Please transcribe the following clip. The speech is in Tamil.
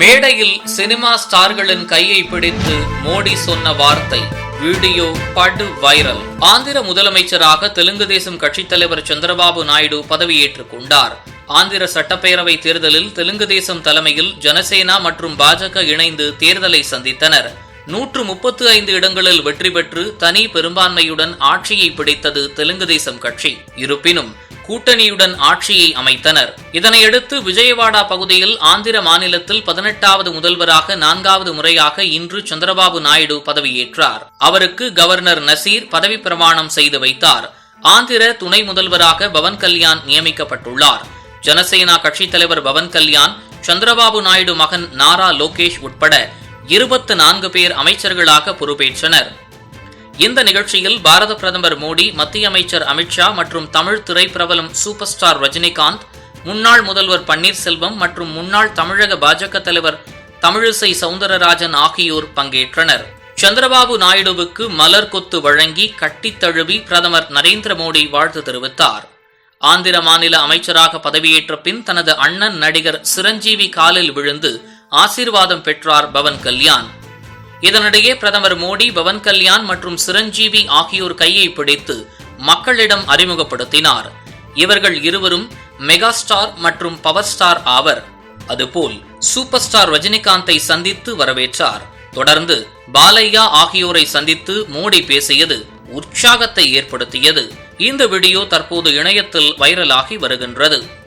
மேடையில் சினிமா ஸ்டார்களின் கையை பிடித்து மோடி சொன்ன வார்த்தை வீடியோ படு வைரல். ஆந்திர முதலமைச்சராக தெலுங்கு தேசம் கட்சித் தலைவர் சந்திரபாபு நாயுடு பதவியேற்றுக் கொண்டார். ஆந்திர சட்டப்பேரவை தேர்தலில் தெலுங்கு தேசம் தலைமையில் ஜனசேனா மற்றும் பாஜக இணைந்து தேர்தலை சந்தித்தனர். நூற்று முப்பத்து ஐந்து இடங்களில் வெற்றி பெற்று தனி பெரும்பான்மையுடன் ஆட்சியை பிடித்தது தெலுங்கு தேசம் கட்சி. இருப்பினும் கூட்டணியுடன் ஆட்சியை அமைத்தனர். இதனையடுத்து விஜயவாடா பகுதியில் ஆந்திர மாநிலத்தில் பதினெட்டாவது முதல்வராக நான்காவது முறையாக இன்று சந்திரபாபு நாயுடு பதவியேற்றார். அவருக்கு கவர்னர் நசீர் பதவி பிரமாணம் செய்து வைத்தார். ஆந்திர துணை முதல்வராக பவன் கல்யாண் நியமிக்கப்பட்டுள்ளார். ஜனசேனா கட்சித் தலைவர் பவன் கல்யாண் சந்திரபாபு நாயுடு மகன் நாரா லோகேஷ் உட்பட இருபத்து நான்கு பேர் அமைச்சர்களாக பொறுப்பேற்றனர். இந்த நிகழ்ச்சியில் பாரத பிரதமர் மோடி மத்திய அமைச்சர் அமித்ஷா மற்றும் தமிழ் திரைப்பிரபலம் சூப்பர் ஸ்டார் ரஜினிகாந்த் முன்னாள் முதல்வர் பன்னீர்செல்வம் மற்றும் முன்னாள் தமிழக பாஜக தலைவர் தமிழிசை சவுந்தரராஜன் ஆகியோர் பங்கேற்றனர். சந்திரபாபு நாயுடுவுக்கு மலர் கொத்து வழங்கி கட்டித் தழுவி பிரதமர் நரேந்திர மோடி வாழ்த்து தெரிவித்தார். ஆந்திர மாநில அமைச்சராக பதவியேற்ற பின் தனது அண்ணன் நடிகர் சிரஞ்சீவி காலில் விழுந்து ஆசீர்வாதம் பெற்றார் பவன் கல்யாண். இதனிடையே பிரதமர் மோடி பவன் கல்யாண் மற்றும் சிரஞ்சீவி ஆகியோர் கையை பிடித்து மக்களிடம் அறிமுகப்படுத்தினார். இவர்கள் இருவரும் மெகா ஸ்டார் மற்றும் பவர் ஸ்டார் ஆவர். அதுபோல் சூப்பர் ஸ்டார் ரஜினிகாந்தை சந்தித்து வரவேற்றார். தொடர்ந்து பாலையா ஆகியோரை சந்தித்து மோடி பேசியது உற்சாகத்தை ஏற்படுத்தியது. இந்த வீடியோ தற்போது இணையத்தில் வைரலாகி வருகின்றது.